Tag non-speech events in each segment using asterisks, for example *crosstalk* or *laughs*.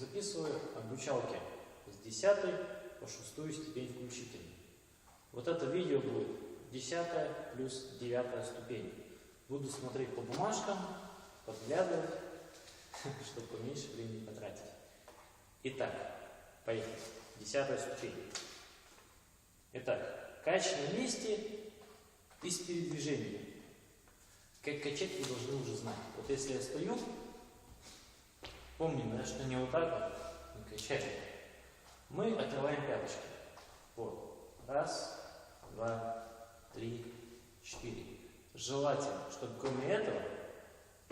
записываю обучалки с 10 по 6 ступень включительно. Вот это видео будет 10 плюс 9 ступень. Буду смотреть по бумажкам, подглядывать, *laughs* чтобы поменьше времени потратить. Итак, поехали. Десятая ступень. Итак, кач на месте и с передвижением. Как качать вы должны уже знать. Вот если я стою, помним, да, что не вот так вот, не качаем. Мы отрываем пяточки. Вот. Раз, два, три, четыре. Желательно, чтобы кроме этого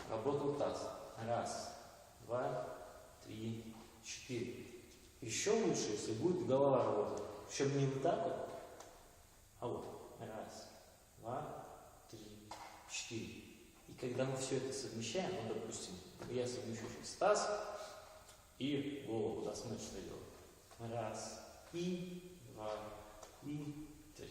работал таз. Раз, два, три, четыре. Еще лучше, если будет голова работать. Чтобы не вот так вот, а вот. Раз, два, три, четыре. И когда мы все это совмещаем, ну, допустим, я совмещу сейчас таз и голову, да, смотри, что делаю. Раз, и два, и три,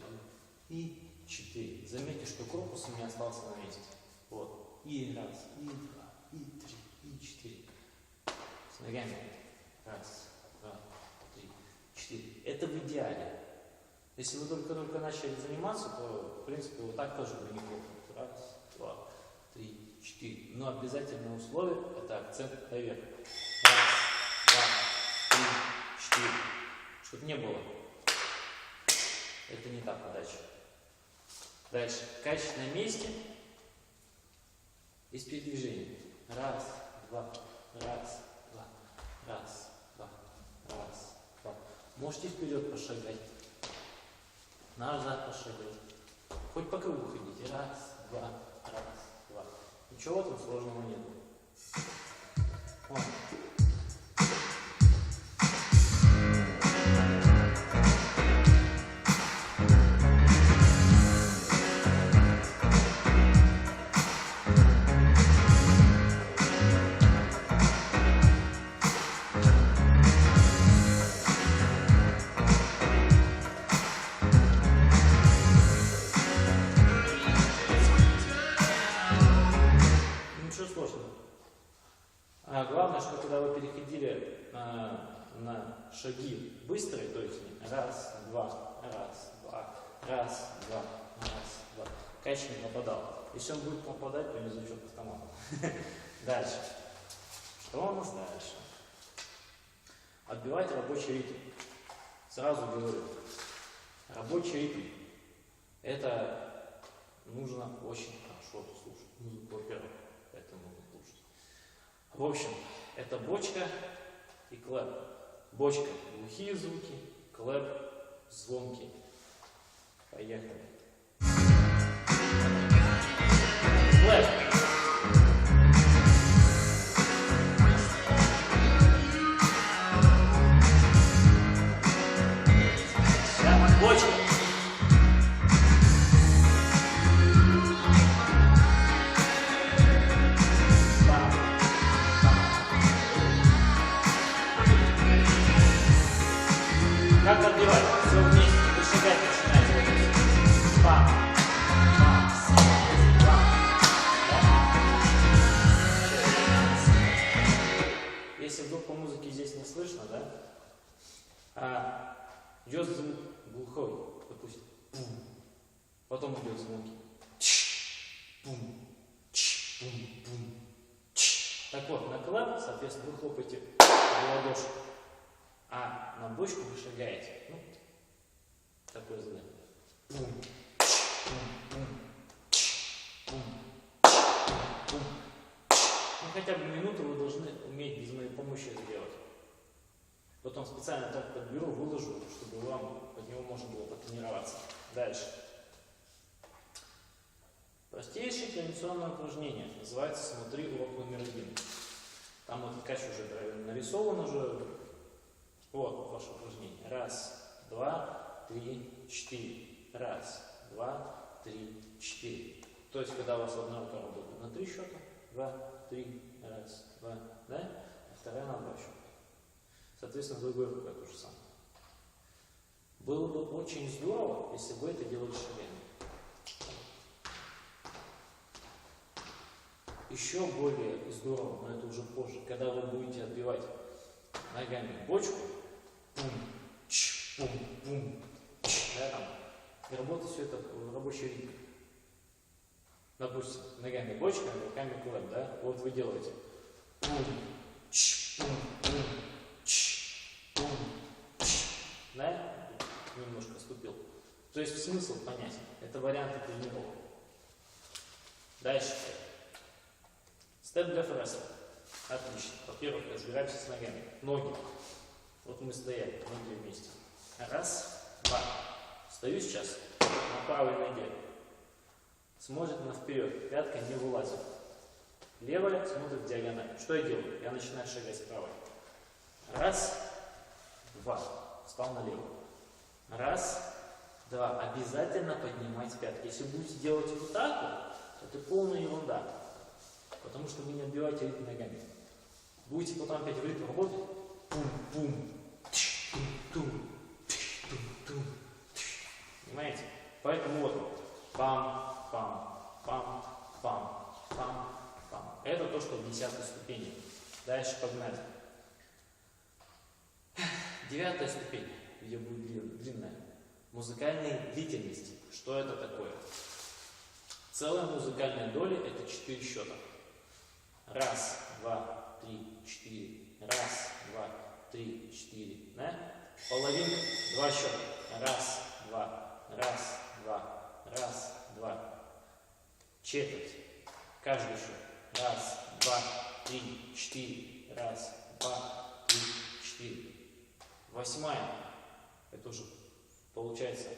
и четыре. Заметьте, что корпус у меня остался на месте. Вот. И раз, и два, и три, и четыре. С ногами. Раз, два, три, четыре. Это в идеале. Если вы только-только начали заниматься, то, в принципе, вот так тоже будет неплохо. Раз, три, четыре. Но обязательное условие – это акцент наверх. Раз, два, три, четыре. Чтобы не было. Это не так подача. Дальше. Кач на месте и с передвижением. Раз, два, раз, два, раз, два, раз, два. Можете вперед пошагать. Назад пошагать. Хоть по кругу ходите. Раз, два. Ничего там сложного нет. Вот. Шаги быстрые, то есть раз, два, раз, два, раз, два, раз, два, кач не попадал. Если он будет попадать, то не зачет автомата. *laughs* Дальше. Что у нас дальше? Отбивать рабочий ритм. Сразу говорю, рабочий ритм – это нужно очень хорошо слушать музыку, во-первых, это нужно слушать. В общем, это бочка и клэп. Бочка – глухие звуки, клэп – звонкие. Поехали. Да? А идет звук глухой, допустим. Пум. Потом идет звуки. Чш. Пум. Чш. Пум. Пум. Чш. Так вот, на клэп, соответственно, вы хлопаете в ладоши. А на бочку вы шагаете. Ну, такой звук. Чш. Пум. Чш. Пум. Чш. Ну, хотя бы минуту вы должны уметь без моей помощи это делать. Потом специально так подберу, выложу, чтобы вам под него можно было потренироваться. Дальше. Простейшее координационное упражнение. Называется «Смотри урок номер один». Там этот кач уже нарисован уже. Вот ваше упражнение. Раз, два, три, четыре. Раз, два, три, четыре. То есть, когда у вас одна рука работает на три счета, два, три, раз, два, да? А вторая на два счета. Соответственно, другой рукой то же самое. Было бы очень здорово, если бы это делали шагами. Еще более здорово, но это уже позже, когда вы будете отбивать ногами бочку, пум, ч, пум, пум, ч, да, там, и работать все это в рабочий ритм. Допустим, ногами бочка, руками клэп, да, вот вы делаете пум, ч, пум, пум, ч, пум, ч, да, немножко ступил. То есть смысл понятен. Это варианты тренировок. Дальше. Степ для фреса. Отлично. Во-первых, разбираемся с ногами. Ноги. Вот мы стояли, ноги вместе. Раз, два. Стою сейчас на правой ноге. Смотрит на вперед. Пятка не вылазит. Левая смотрит в диагональ. Что я делаю? Я начинаю шагать правой. Раз, два. Встал налево. Раз, два. Обязательно поднимать пятки. Если будете делать вот так вот, это полная ерунда. Потому что вы не отбиваете ритм ногами. Будете потом опять в ритм работать. Пум-пум. Тум-тум. Тум-тум. Понимаете? Поэтому вот. Пам, пам, пам, пам, пам, пам. Это то, что в десятой ступени. Дальше погнали. Девятая ступень, где будет длинная. Музыкальные длительности. Что это такое? Целая музыкальная доля – это четыре счета. Раз, два, три, четыре. Раз, два, три, четыре. Да? Половинка, два счета. Раз, два, раз, два, раз, два. Четверть. Каждый счет. Раз, два, три, четыре. Раз, два, три, четыре. Восьмая. Это уже получается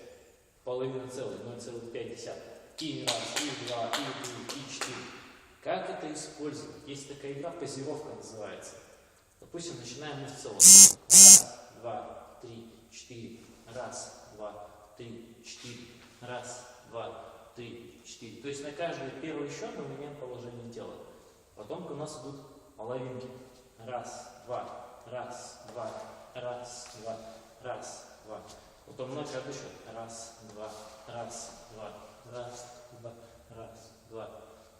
половина целой, 0,5. И раз, и два, и три, и четыре. Как это использовать? Есть такая игра, позировка называется. Допустим, начинаем мы в целом. Раз, два, три, четыре. Раз, два, три, четыре. Раз, два, три, четыре. То есть на каждый первый счет мы меняем положение тела. Потом у нас идут половинки. Раз, два, раз, два, раз, два, раз, два. Потом каждый счет. Раз, два, раз, два, раз, два, раз, два.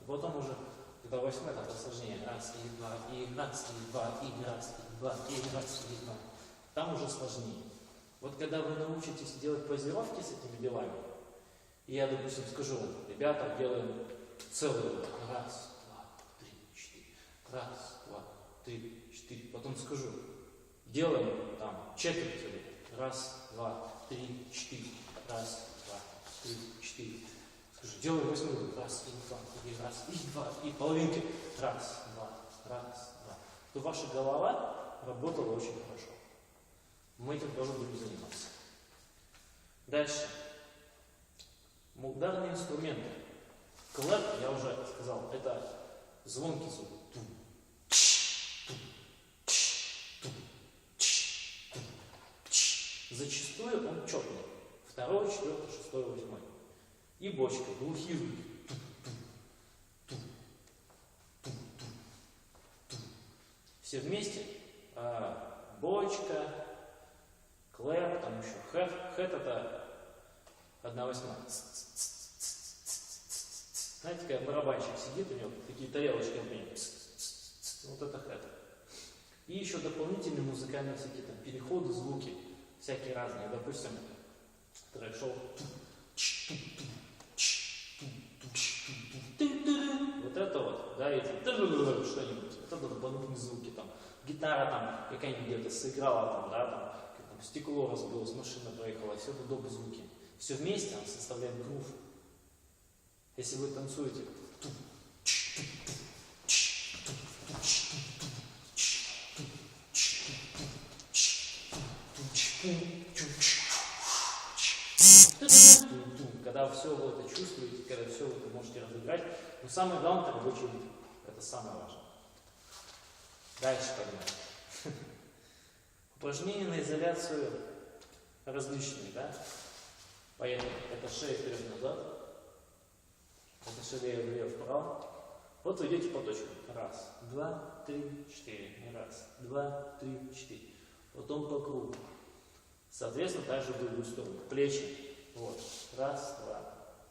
И потом уже, когда восьмой, это сложнее. Раз, и два, и раз, и два, и раз, и два, и раз, и два. Там уже сложнее. Вот когда вы научитесь делать позировки с этими делами, и я, допустим, скажу ребята, делаем целую. Раз, два, три, четыре. Раз, два, три, четыре. Потом скажу, делаем там четверть. Раз, два, три, четыре. Раз, два, три, четыре. Скажу, делаем восьмую. Раз, и два, и раз, и два, и половинки. Раз, два, раз, два. То ваша голова работала очень хорошо. Мы этим тоже будем заниматься. Дальше. Ударные инструменты. Клэп, я уже сказал, это звонкий звук. Зачастую он четный. Второй, четвертый, шестой, восьмой. И бочка, глухие звуки. Все вместе. А, бочка, клэп, там еще хэт. Хэт это одна восьмая. Знаете, когда барабанщик сидит, у него такие тарелочки вот это хэт. И еще дополнительные музыкальные всякие там переходы, звуки, всякие разные. Допустим, трек шоу. Вот это вот, да, эти что-нибудь, вот это дополнительные звуки там. Гитара там какая-нибудь где-то сыграла там, да, там, там стекло разбилось, машина проехала, все это доп. звуки. Все вместе он составляет грув. Если вы танцуете, когда все вы это чувствуете, когда все вы это можете разыграть, но самое главное это рабочий ритм. Это самое важное. Дальше пойдем. *laughs* Упражнения на изоляцию различные, да? Поехали. Это шея вперед-назад. Это шея влево-вправо. Вот вы идете по точкам. Раз, два, три, четыре. Раз, два, три, четыре. Потом по кругу. Соответственно, также в другую сторону. Плечи. Вот. Раз, два.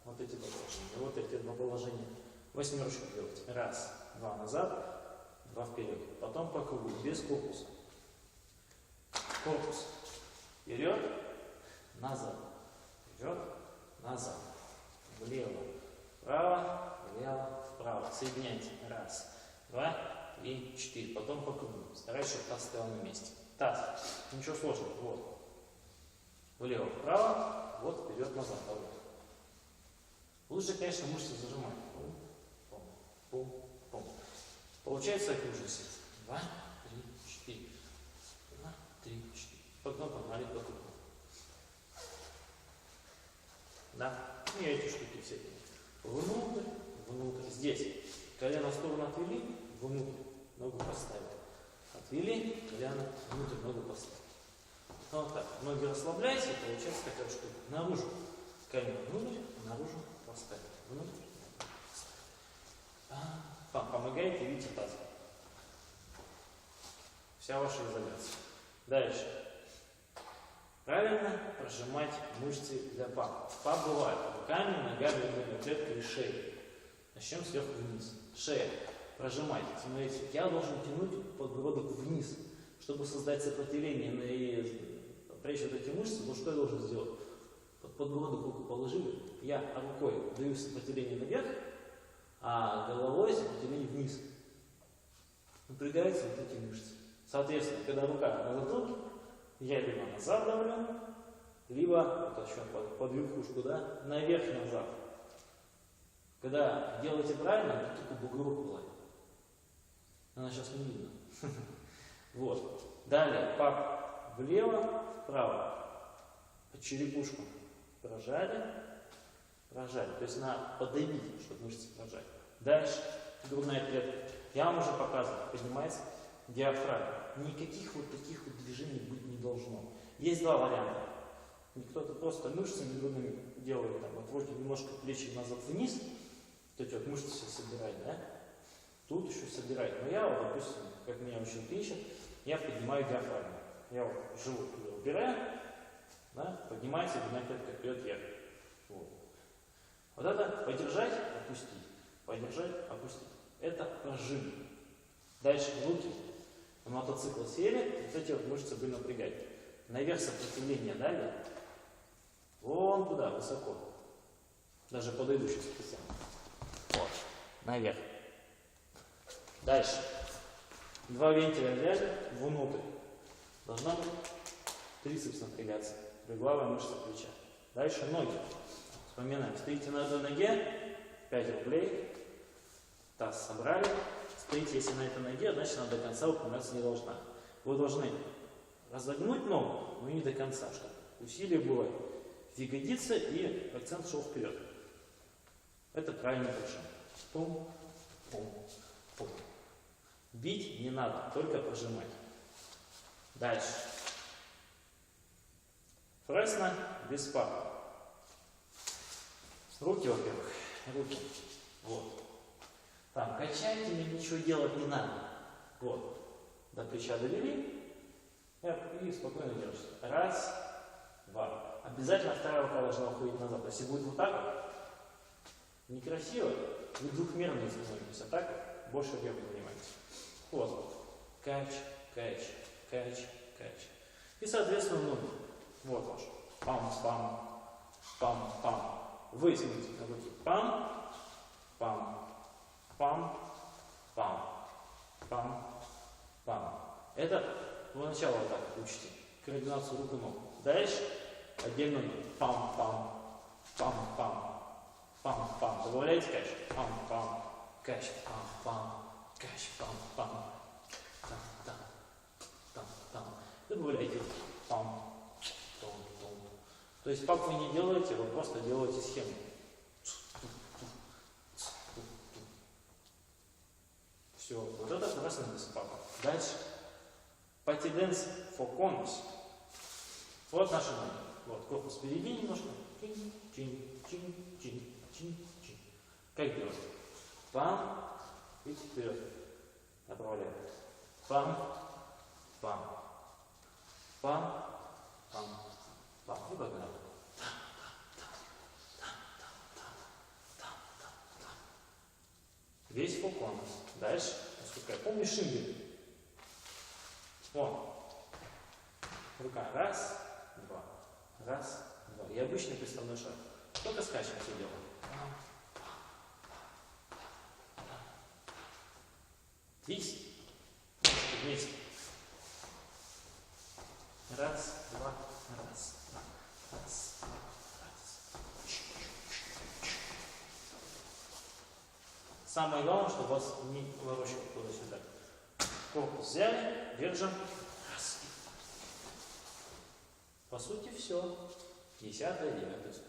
Вот эти два положения. Вот эти два положения. Восьмерочку делать. Раз, два назад, два вперед. Потом по кругу, без корпуса. Корпус. Вперед, назад. Вперед, назад. Влево, вправо, влево, вправо. Соединяйте. Раз, два, три, четыре. Потом по кругу. Старайся, чтобы таз стоял на месте. Таз. Ничего сложного. Вот. Влево, вправо, вот, вперед, назад. Вот. Лучше, конечно, мышцы зажимать. Пум, пум, пум, пум. Получается окружность. Два, три, четыре. Два, три, четыре. Потом погнали по кругу. Да? И эти штуки всякие. Внутрь, внутрь. Здесь. Колено в сторону отвели, внутрь. Ногу поставили. Отвели, колено внутрь, ногу поставили. Ну, вот так. Ноги расслабляйте, получается такая штука. Наружу. Колено внутрь, наружу поставили. Внутрь, поставили. А, Пом- Помогайте, видите, таз. Вся ваша изоляция. Дальше. Правильно прожимать мышцы для пап. Пап бывает руками, ногами, грудной клеткой и шеей. Начнем сверху вниз. Шея. Прожимайте. Смотрите, я должен тянуть подбородок вниз, чтобы создать сопротивление на вот эти мышцы. Ну что я должен сделать? Под подбородок руку положили, я рукой даю сопротивление наверх, а головой сопротивление вниз. Напрягаются вот эти мышцы. Соответственно, когда рука на затылке, я либо назад давлю, либо, вот еще под, под верхушку, да, наверх и назад. Когда делаете правильно, то только бугорок бывает. Она сейчас не видно. *laughs* Вот. Далее, пап влево, вправо. Под черепушку прожали, прожали. То есть надо подавить, чтобы мышцы прожать. Дальше, грудная клетка. Я вам уже показывал, поднимается диафрагма. Никаких вот таких вот движений быть не должно. Есть два варианта. Кто-то просто мышцами грудными делает, там, отводит немножко плечи назад-вниз, вот эти вот мышцы все собирает, да? Тут еще собирает. Но я, вот, допустим, как меня учил Пинчер, я поднимаю диафрагму. Я вот живот туда убираю, да, поднимается грудная клетка вперед вверх. Вот. вот это подержать, опустить, подержать, опустить. Это прожим. Дальше руки на мотоцикл сели, вот эти вот мышцы были напрягать. Наверх сопротивление дали, вон туда, высоко. Даже подойду сейчас специально. Вот, наверх. Дальше. Два вентиля взяли внутрь. Должна быть трицепс напрягаться, кругловая мышца плеча. Дальше ноги. Вспоминаем. Стоите на одной ноге, 5 рублей. Таз собрали. Стоите, если на этой ноге, значит она до конца выпрямляться не должна. Вы должны разогнуть ногу, но не до конца, чтобы усилие было в ягодице и акцент шел вперед. Это правильный прыжок. Пум, пум, пум. Бить не надо, только прожимать. Дальше. Фресно без папы. Руки, во-первых. Руки. Вот. Там качайте, мне ничего делать не надо. Вот. До плеча довели. И спокойно держите. Раз, два. Обязательно вторая рука должна уходить назад. Если будет вот так некрасиво, вы двухмерно становитесь, а так больше объема занимаете. Вот. Кач, кач, кач, кач. И, соответственно, ноги. Вот ваш. Пам, пам, пам, пам. Вы на руки. Пам, пам, пам, пам, пам, пам. Это вы начало вот так учите. Координацию рук и ног. Дальше отдельно ноги. Пам, пам, пам, пам, пам, пам. Добавляете кач. Пам, пам, кач, пам, пам, кач, пам, пам. Там, там, там, там. Том, том. То есть пап вы не делаете, вы просто делаете схему. Все, вот это красный папа. Дальше. Патиденс фоконус. Вот наши ноги. Вот, корпус впереди немножко. Чин, чин, чин, чин, чин, чин. Как делать? Пам, и вперед. Направляем. Пам, пам, пам, пам, пам. И погнали. Весь фоконус. Дальше. Насколько я помню, шингель. О. Рука. Раз, два. Раз, два. И обычный приставной шаг. Только скачем все дело. Вместе. Вместе. Раз, два, раз, два, раз, два, раз. Самое главное, чтобы вас не ворочало туда-сюда. Корпус взяли, держим. Раз. По сути, все. Десятая, девятая ступень.